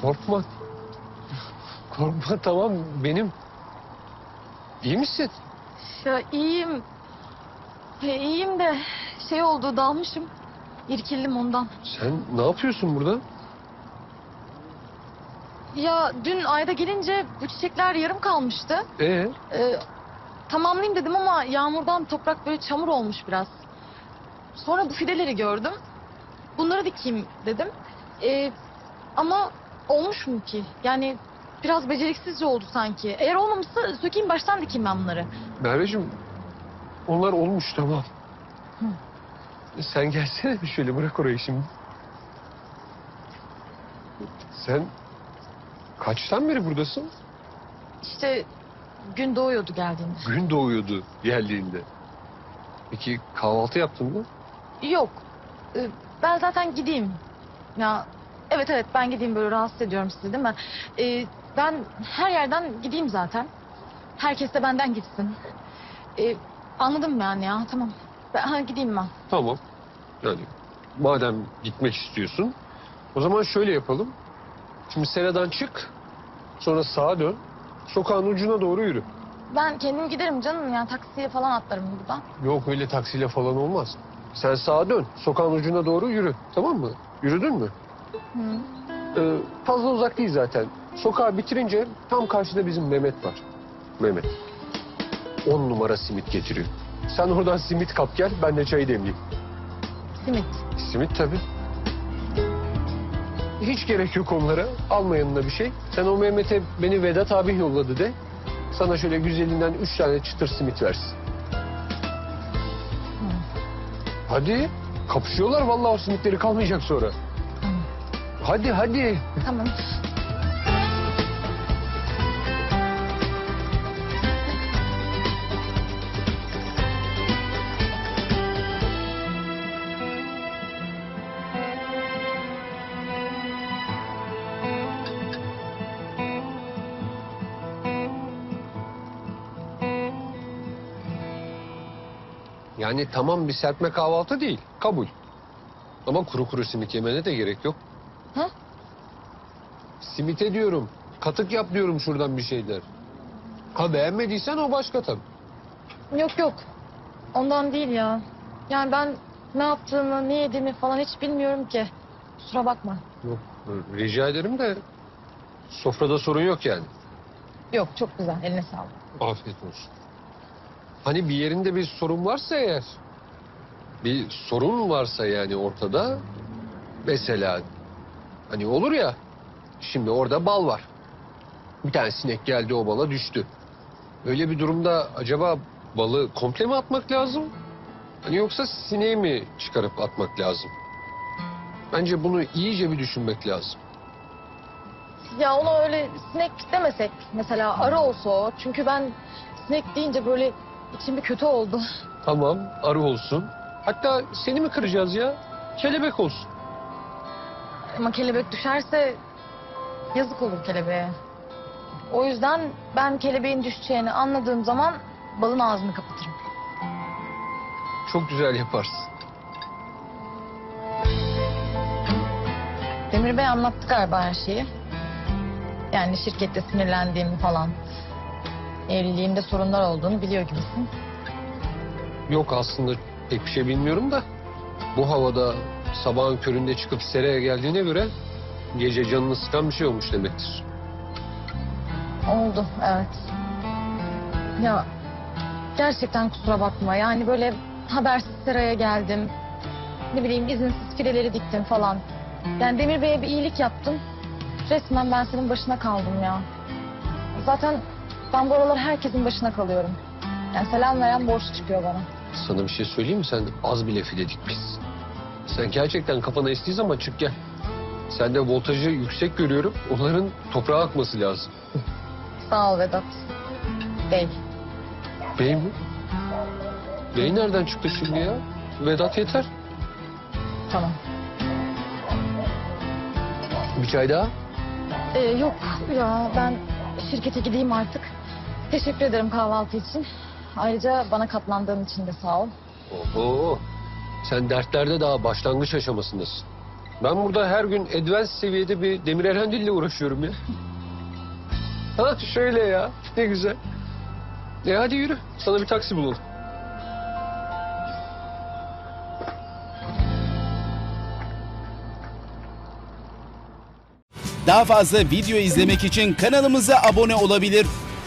Korkma. Korkma tamam benim. İyi misin? Ya iyiyim. Ya iyiyim de şey oldu dalmışım. İrkildim ondan. Sen ne yapıyorsun burada? Ya dün ayda gelince bu çiçekler yarım kalmıştı. Ee, Ee, tamamlayayım dedim ama yağmurdan toprak böyle çamur olmuş biraz. Sonra bu fideleri gördüm. Bunları dikeyim dedim. Ee, ama olmuş mu ki? Yani biraz beceriksizce oldu sanki. Eğer olmamışsa sökeyim baştan dikeyim ben bunları. Merveciğim onlar olmuş tamam. Hı. Sen gelsene bir şöyle bırak orayı şimdi. Sen kaçtan beri buradasın? İşte gün doğuyordu geldiğinde. Gün doğuyordu geldiğinde. Peki kahvaltı yaptın mı? Yok. Ee, Ben zaten gideyim. Ya evet evet ben gideyim böyle rahatsız ediyorum sizi değil mi? Ee, ben her yerden gideyim zaten. Herkes de benden gitsin. Ee, anladım yani ya tamam. Ben, ha, gideyim ben. Tamam. Yani madem gitmek istiyorsun o zaman şöyle yapalım. Şimdi Sera'dan çık sonra sağa dön. Sokağın ucuna doğru yürü. Ben kendim giderim canım ya taksiye falan atlarım buradan. Yok öyle taksiyle falan olmaz. Sen sağa dön. Sokağın ucuna doğru yürü. Tamam mı? Yürüdün mü? Hı. Ee, fazla uzak değil zaten. Sokağı bitirince tam karşıda bizim Mehmet var. Mehmet. On numara simit getiriyor. Sen oradan simit kap gel, ben de çayı demleyeyim. Simit. Simit tabii. Hiç gerek yok onlara. Alma yanına bir şey. Sen o Mehmet'e beni Vedat abi yolladı de. Sana şöyle güzelinden üç tane çıtır simit versin. Hadi. Kapışıyorlar vallahi o simitleri kalmayacak sonra. Tamam. Hadi hadi. Tamam. Yani tamam bir serpme kahvaltı değil. Kabul. Ama kuru kuru simit yemene de gerek yok. Ha? Simite diyorum. Katık yap diyorum şuradan bir şeyler. Ha beğenmediysen o başka tabii. Yok yok. Ondan değil ya. Yani ben ne yaptığımı, ne yediğimi falan hiç bilmiyorum ki. Kusura bakma. Yok rica ederim de sofrada sorun yok yani. Yok çok güzel. Eline sağlık. Afiyet olsun. Hani bir yerinde bir sorun varsa eğer, bir sorun varsa yani ortada, mesela hani olur ya, şimdi orada bal var. Bir tane sinek geldi o bala düştü. Öyle bir durumda acaba balı komple mi atmak lazım? Hani yoksa sineği mi çıkarıp atmak lazım? Bence bunu iyice bir düşünmek lazım. Ya ona öyle sinek demesek mesela arı olsa o. Çünkü ben sinek deyince böyle içim bir kötü oldu. Tamam, arı olsun. Hatta seni mi kıracağız ya? Kelebek olsun. Ama kelebek düşerse yazık olur kelebeğe. O yüzden ben kelebeğin düşeceğini anladığım zaman balın ağzını kapatırım. Çok güzel yaparsın. Demir Bey anlattı galiba her şeyi. Yani şirkette sinirlendiğimi falan. Evliliğimde sorunlar olduğunu biliyor gibisin. Yok aslında pek bir şey bilmiyorum da bu havada sabahın köründe çıkıp seraya geldiğine göre gece canını sıkan bir şey olmuş demektir. Oldu evet. Ya gerçekten kusura bakma. Yani böyle habersiz seraya geldim. Ne bileyim izinsiz fileleri diktim falan. Yani Demir Bey'e bir iyilik yaptım. Resmen ben senin başına kaldım ya. Zaten ben bu aralar herkesin başına kalıyorum. Yani selam veren borçlu çıkıyor bana. Sana bir şey söyleyeyim mi? Sen az bile file dikmişsin. Sen gerçekten kafana estiği zaman çık gel. Sen de voltajı yüksek görüyorum. Onların toprağa akması lazım. Sağ ol Vedat. Bey. Bey mi? Bey nereden çıktı şimdi ya? Vedat yeter. Tamam. Bir çay daha. Ee, yok ya ben şirkete gideyim artık. Teşekkür ederim kahvaltı için. Ayrıca bana katlandığın için de sağ ol. Oho. Sen dertlerde daha başlangıç aşamasındasın. Ben burada her gün advanced seviyede bir Demir Erendil ile uğraşıyorum ya. Ha şöyle ya. Ne güzel. E hadi yürü. Sana bir taksi bulalım. Daha fazla video izlemek için kanalımıza abone olabilir.